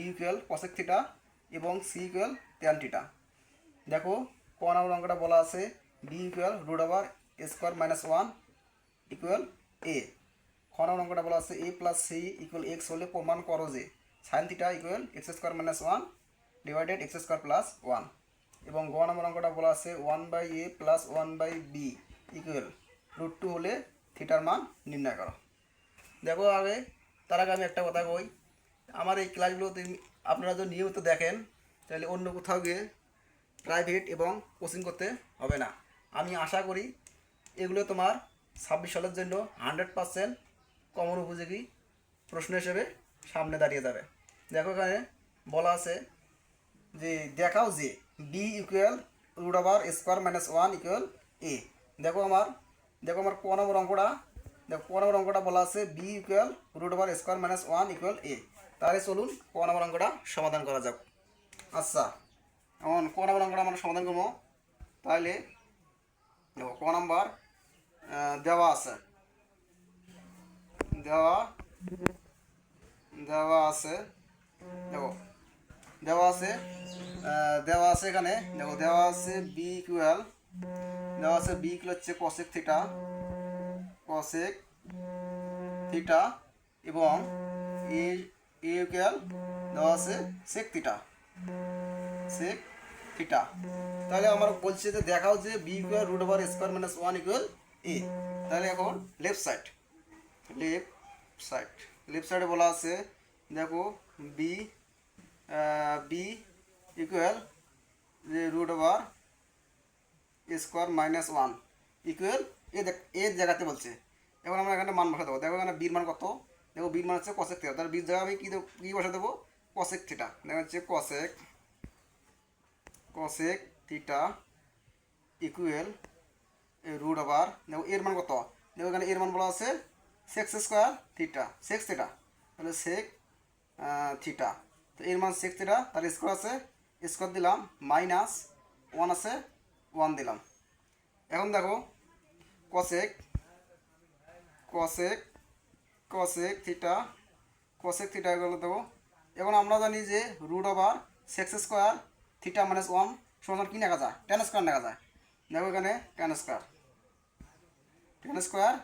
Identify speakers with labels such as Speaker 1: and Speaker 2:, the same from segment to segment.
Speaker 1: Equal cosec theta এবং C equal tan theta দেখো, ক নম্বর অঙ্কটা বলা আছে B equal root over square minus one equal A খ নম্বর অঙ্কটা বলা আছে A plus C equal X হলে প্রমাণ করো যে sine theta equal X square minus one divided X square plus one এবং গ নম্বর অঙ্কটা বলা আছে one by A plus one by B equal root two হলে থিটার মান নির্ণয় করো। দেখো আগে, তার আগে আমি একটা কথা কই আমার এই ক্লাসগুলো তুমি- আপনারা যদি নিয়মিত দেখেন, তাহলে অন্য কোথাও গিয়ে প্রাইভেট এবং কোচিং করতে হবে না। আমি আশা করি এগুলো তোমার ছাব্বিশ সালের জন্য হান্ড্রেড পারসেন্ট কমন উপযোগী প্রশ্ন হিসেবে সামনে দাঁড়িয়ে যাবে। দেখো এখানে বলা আছে যে, দেখাও যে B equal root over square minus one equal A দেখো আমার দেখো আমার ক অঙ্কটা, দেখো ক অঙ্কটা বলা আছে B equal root over square minus one equal A তাহলে চলুন ক নম্বর অঙ্কটা সমাধান করা যাক। আচ্ছা এমন ক নম্বর অঙ্কটা আমরা সমাধান করব? তাহলে দেখো, ক নম্বর দেওয়া আছে। দেওয়া দেওয়া আছে, দেখো, দেওয়া আছে দেওয়া আছে এখানে, দেখো, দেওয়া আছে বি ইকুয়াল দেওয়া আছে বি ইকুয়াল হচ্ছে কসেক থিটা কসেক থিটা এবং এ এ ইকুয়াল দেওয়া আছে সেক থিটা সেক থিটা তাহলে আমার বলছে যে দেখাও যে B equal root over square minus one equal A তাহলে এখন left side left side left সাইডে বলা আছে, দেখো বি বি ইকুয়াল যে root over square minus one equal A দেখ এর জায়গাতে বলছে। এখন আমরা এখানে মান বসা দেখো এখানে বির মান কত? দেখো বির মান হচ্ছে কসেক থিটা তার বির জায়গায় আমি কী কী বসা দেবো? কসেক থিটা দেখো হচ্ছে cosec cosec theta equal root over দেখো এর মান কত? দেখো এখানে এর মান বলা আছে sec square theta sec theta তাহলে সেক থিটা তো এর মান সেক্স থিটা তার স্কোয়ার আছে স্কোয়ার দিলাম মাইনাস ওয়ান আছে ওয়ান দিলাম। এখন দেখো cosec cosec cosec theta cosec theta এগুলো দেবো। এখন আমরা জানি যে root over sec square theta minus one সমান কী দেখা যায়? টেন স্কোয়ার দেখা যায়। দেখো এখানে tan square tan square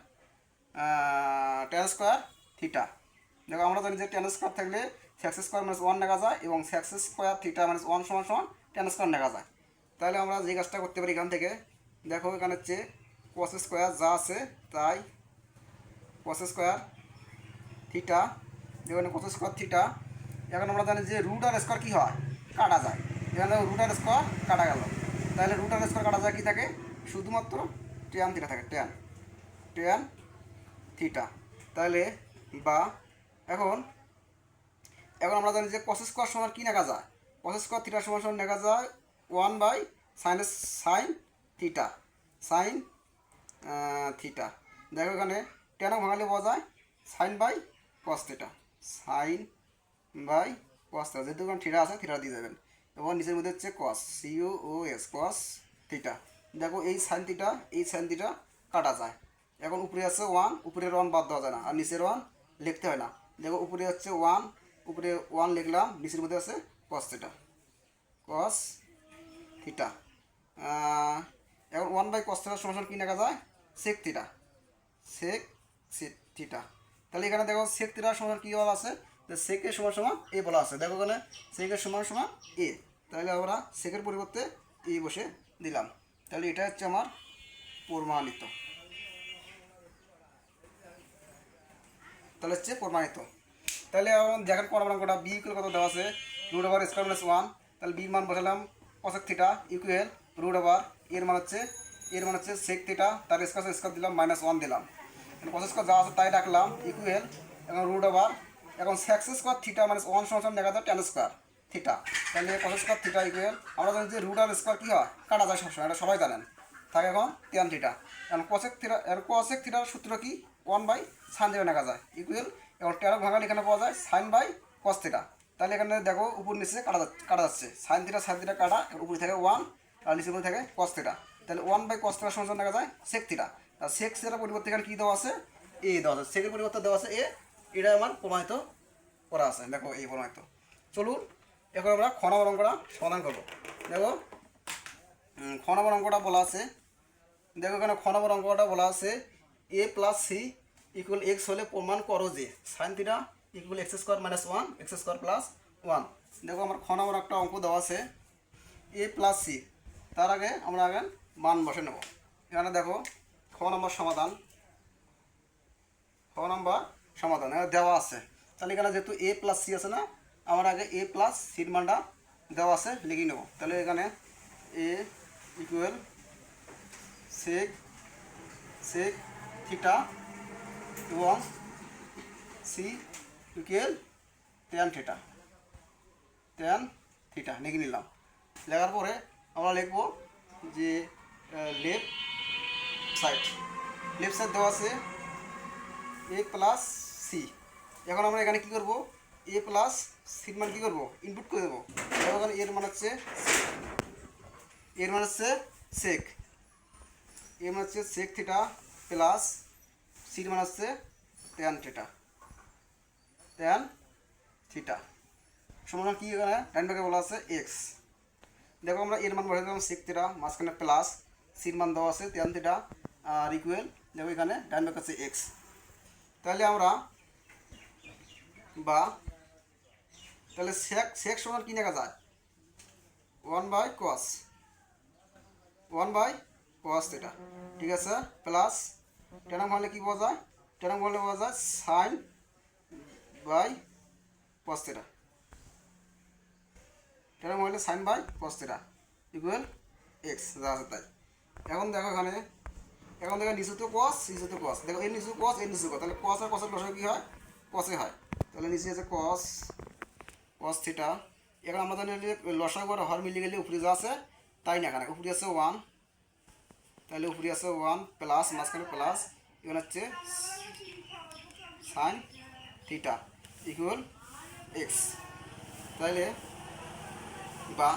Speaker 1: tan square theta দেখো আমরা জানি যে টেন স্কোয়ার থাকলে সেক্স স্কোয়ার মাইনাস ওয়ান দেখা যায় এবং sec square theta minus one সমান সমান টেন স্কোয়ার দেখা যায়। তাহলে আমরা যে কাজটা করতে পারি এখান থেকে, দেখো এখানে হচ্ছে কস স্কোয়ার যা আছে তাই কস স্কোয়ার থিটা এখানে কস স্কোয়ার থিটা এখন আমরা জানি যে রুট আর স্কোয়ার কী হয়? কাটা যায়। এখানে রুট আর স্কোয়ার কাটা গেল। তাহলে রুট আর স্কোয়ার কাটা যায় কী থাকে? শুধুমাত্র টেন থিটা থাকে টেন টেন থিটা তাহলে বা এখন এখন আমরা জানি যে কস স্কোয়ার সমান কী দেখা যায়? কস স্কোয়ার থিটা সমান সমান দেখা যায় one by sinus sine theta sine theta দেখো এখানে টেন ভাঙালে পাওয়া যায় sine by cos theta sine by cos যেহেতু এখানে থিটা আছে, থিটা দিয়ে দেবেন। এবং নিচের মধ্যে হচ্ছে cos C U O S cos theta দেখো এই সাইন থিটা এই সাইন থিটা কাটা যায়। এখন উপরে আছে ওয়ান উপরের ওয়ান বাদ দেওয়া যায় না। আর নিচের ওয়ান লিখতে হয় না। দেখো উপরে হচ্ছে ওয়ান উপরে ওয়ান লিখলাম, নিচের মধ্যে আছে কস থিটা কস থিটা এখন ওয়ান বাই কস থিটার সমান কী দেখা যায়? সেক থিটা সেক থিটা তাহলে এখানে দেখো সেক থিটার সমান কী বলা আছে? যে সেকের সমান সমান এ বলা আছে। দেখো এখানে সেকের সমান সমান এ তাহলে আমরা সেকের পরিবর্তে এ বসে দিলাম। তাহলে এটা হচ্ছে আমার প্রমাণিত। তাহলে হচ্ছে প্রমাণিত। তাহলে দেখেন কোন অঙ্কটা বি কত দেওয়া আছে? Root over square minus one তাহলে বির মান বসালাম cosec theta equal root over এর মান হচ্ছে এর মান হচ্ছে সেক থিটা তার স্কোয়ার স্কোয়ার দিলাম মাইনাস ওয়ান দিলাম। কস স্কোয়ার যা আছে তাই রাখলাম ইকুয়াল এখন রুট ওভার এখন সেক্স স্কোয়ার থিটা মানে ওয়ান সমান দেখা যায় টেন স্কোয়ার থিটা তাহলে কস স্কোয়ার থিটা ইকুয়াল আমরা জানি যে রুট আর স্কোয়ার কী হয়? কাটা যায় সবসময়, এটা সবাই জানেন। থাকে এখন টেন থিটা এখন কসেক থিটা এখন কসেক থিটার সূত্র কি? ওয়ান বাই সাইন থিটা দেখা যায় ইকুয়াল এবং টেরো ভাঙালে এখানে পাওয়া যায় সাইন বাই কস থিটা তাহলে এখানে দেখো উপর নিচে কাটা কাটা যাচ্ছে। সাইন থিটা সাইন থিটা কাটা এর উপরে থাকে ওয়ান আর নিচে উপরে থাকে কস থিটা তাহলে ওয়ান বাই কস থিটা সমান দেখা যায় সেক থিটা আর সেক থিটার পরিবর্তে এখানে কী দেওয়া আছে? এ দেওয়া আছে। সেকের পরিবর্তে দেওয়া আছে এ এটা আমার প্রমাণিত করা আছে। দেখো, এই প্রমাণিত। চলুন, এখন আমরা খ অঙ্কটা সমাধান করব। দেখো খ অঙ্কটা বলা আছে। দেখো, এখানে খ অঙ্কটা বলা আছে A plus C equal X হলে প্রমাণ করো যে sine theta equal X square minus one X square plus one দেখো, আমার খ একটা অঙ্ক দেওয়া আছে এ প্লাস সি তার আগে আমরা আগে মান বসে নেব। এখানে দেখো খ নম্বর সমাধান? ছ নম্বর সমাধান দেওয়া আছে। তাহলে এখানে যেহেতু এ প্লাস সি আছে না, আমার আগে এ প্লাস সির মানটা দেওয়া আছে, লিখে নেব। তাহলে এখানে A equal sec sec theta এবং C equal tan theta tan theta লিখে নিলাম। লেখার পরে আমরা লিখব যে লেফট সাইড লেফট সাইড দেওয়া আছে এ প্লাস সি এখন আমরা এখানে কি করব? এ প্লাস সির মান কী করব? ইনপুট করে দেবো। এখন এর মান হচ্ছে এর মান হচ্ছে সেক এর মান হচ্ছে সেক থিটা প্লাস সির মান হচ্ছে ট্যান থিটা ট্যান থিটা সমাধান কি এখানে? ভাগে বলা আছে এক্স দেখো আমরা এর মান বসে দিলাম সেক থিটা মাঝখানে প্লাস সির মান দেওয়া আছে ট্যান থিটা আর ইকুয়েল দেখো এখানে, ডান ভাগ আছে এক্স তাহলে আমরা বা, তাহলে সেক সেক সমান কি দেখা যায়? One by cos one by cos এটা ঠিক আছে? প্লাস টেনাম হলে কী পাওয়া যায়? টেনাম হলে পাওয়া যায় সাইন বাই কস তেটা টেনাম হলে sine by cos theta equal X যা আছে তাই। এখন দেখো এখানে এখন দেখো নিচু তো কস নিচু তো কস দেখো এই নিচু কস এই নিচু কস তাহলে কস আর কসের লসাগু কি হয়? কসে হয়। তাহলে নিচে আছে কস কস থিটা এখন যে লসাগু আর হর মিলে গেলে উপরে যা আছে, তাই না? এখানে উপরে আছে ওয়ান তাহলে উপরে আছে ওয়ান প্লাস মাঝখানে প্লাস এখানে হচ্ছে সাইন থিটা ইকুয়াল এক্স তাহলে বা,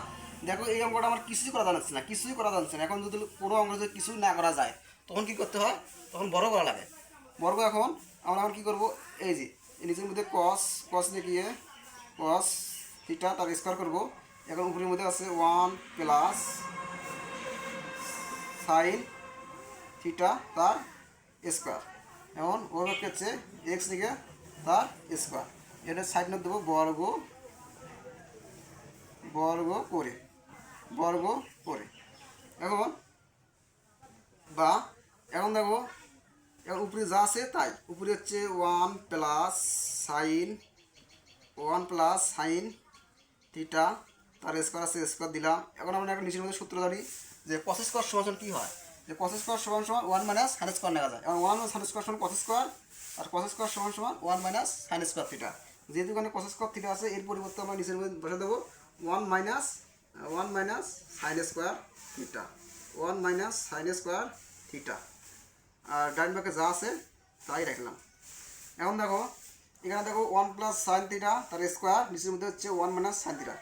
Speaker 1: দেখো এই অঙ্কটা আমার কিছুই করা যাচ্ছে না, কিছুই করা যাচ্ছে না। এখন যদি কোনো অঙ্ক যদি কিছুই না করা যায় তখন কি করতে হয়? তখন বড় করা লাগে। বড় এখন, আমরা এখন কী করব? এই যে নিচের মধ্যে কস কস দেখিয়ে কস থিটা তার স্কোয়ার করব। এখন উপরের মধ্যে আছে ওয়ান প্লাস সাইন থিটা তার স্কোয়ার এখন ওর হচ্ছে এক্স দিকে তার স্কোয়ার এটা সাইড নোট দেবো, বর্গ বর্গ করে বর্গ করে। এখন বা এখন দেখো, এখন উপরে যা আছে তাই। উপরে হচ্ছে one plus sine one plus sine theta তার স্কোয়ার আছে স্কোয়ার দিলাম। এখন আমরা একটা নিচের মধ্যে সূত্র জানি যে কস স্কোয়ার সমান কী হয়? যে কস স্কোয়ার সমান সমান ওয়ান মাইনাস সাইন স্কোয়ার নেওয়া যায় এবং ওয়ান সাইন স্কোয়ার সমান কস স্কোয়ার আর কস স্কোয়ার সমান সমান one minus sine square theta যেহেতু এখানে কস স্কোয়ার থিটা আছে, এর পরিবর্তে আমরা নিচের মধ্যে বসে দেবো one minus one minus sine square theta one minus sine square theta আর ডাইন বাকে যা আছে, তাই রাখলাম। এখন দেখো, এখানে দেখো ওয়ান প্লাস সাইন থিটা তার স্কোয়ার নিচের মধ্যে হচ্ছে ওয়ান মাইনাস সাইন থিটা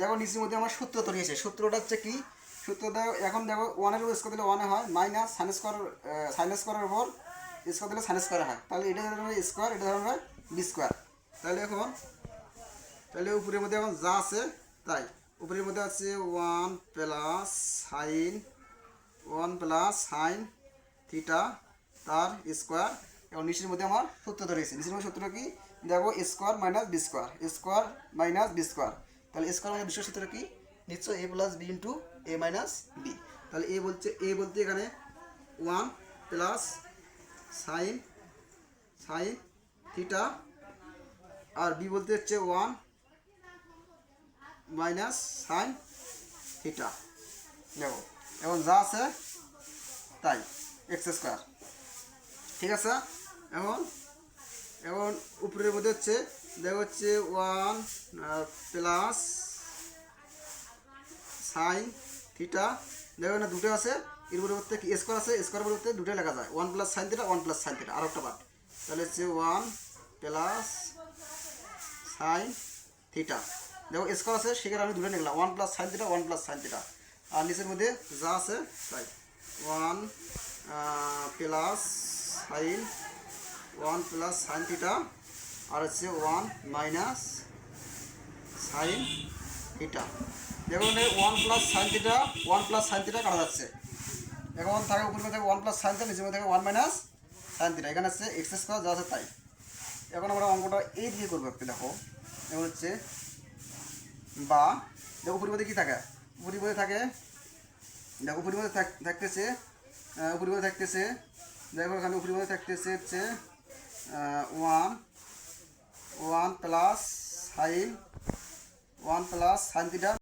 Speaker 1: দেখো, নিচের মধ্যে আমার সূত্র তৈরি হয়েছে। সূত্রটা হচ্ছে কি? সূত্র দেখো এখন দেখো ওয়ানের উপর স্কোয়ার দিলে ওয়ানে হয় মাইনাস সাইন স্কোয়ার সাইন স্কোয়ারের উপর স্কোয়ার দিলে সাইন স্কোয়ার হয়। তাহলে এটা ধরবে স্কোয়ার এটা ধরবে বি স্কোয়ার তাহলে এখন, তাহলে উপরের মধ্যে এখন যা আছে, তাই। উপরের মধ্যে আছে one plus sine one plus sine theta তার স্কোয়ার এবং নিচের মধ্যে আমার সূত্র ধরেছে নিচের মধ্যে সূত্র কি? দেখো, square minus B square. Square minus B square. তাহলে স্কোয়ার মানে বিশ্ব সূত্র কি? নিশ্চয় A plus B into A minus B তাহলে এ বলছে এ বলতে এখানে one plus sine sine theta আর বি বলতে হচ্ছে ওয়ান মাইনাস সাইন থিটা দেখো, এখন যা আছে তাই। এক্স স্কোয়ার ঠিক আছে? এখন এখন উপরের মধ্যে হচ্ছে, দেখো হচ্ছে ওয়ান প্লাস সাইন থিটা দেখো না, দুটো আছে, এর পরিবর্তে কি স্কোয়ার আছে? স্কোয়ার পরিবর্তে দুটো লেখা যায়। One plus sine theta one plus sine theta আর একটা বাদ। তাহলে হচ্ছে ওয়ান প্লাস সাইন থিটা দেখো স্কোয়ার আছে, সেখানে আমি দুটো লিখলাম। One plus sine theta one plus sine theta আর নিচের মধ্যে যা আছে, তাই। One plus sine one plus sine theta আর হচ্ছে ওয়ান মাইনাস সাইন থিটা দেখুন one plus sine theta one plus sine theta কাটা যাচ্ছে। এখন থাকে উপরে থাকে ওয়ান প্লাস সাইন থিটা নিচে থাকে ওয়ান মাইনাস সাইন থিটা এখানে আছে এক্স স্কোয়ার যা আছে তাই। এখন আমরা অঙ্কটা এই দিয়ে করব একটু, দেখো। এখন হচ্ছে বা, দেখো উপরিপদে কী থাকে? উপরিপদে থাকে, দেখো, উপরিপদে থাক- থাকতেছে আহ, উপরিপদে থাকতেছে। দেখো এখানে উপরিপদে থাকতেছে হচ্ছে one one plus sine one plus sine theta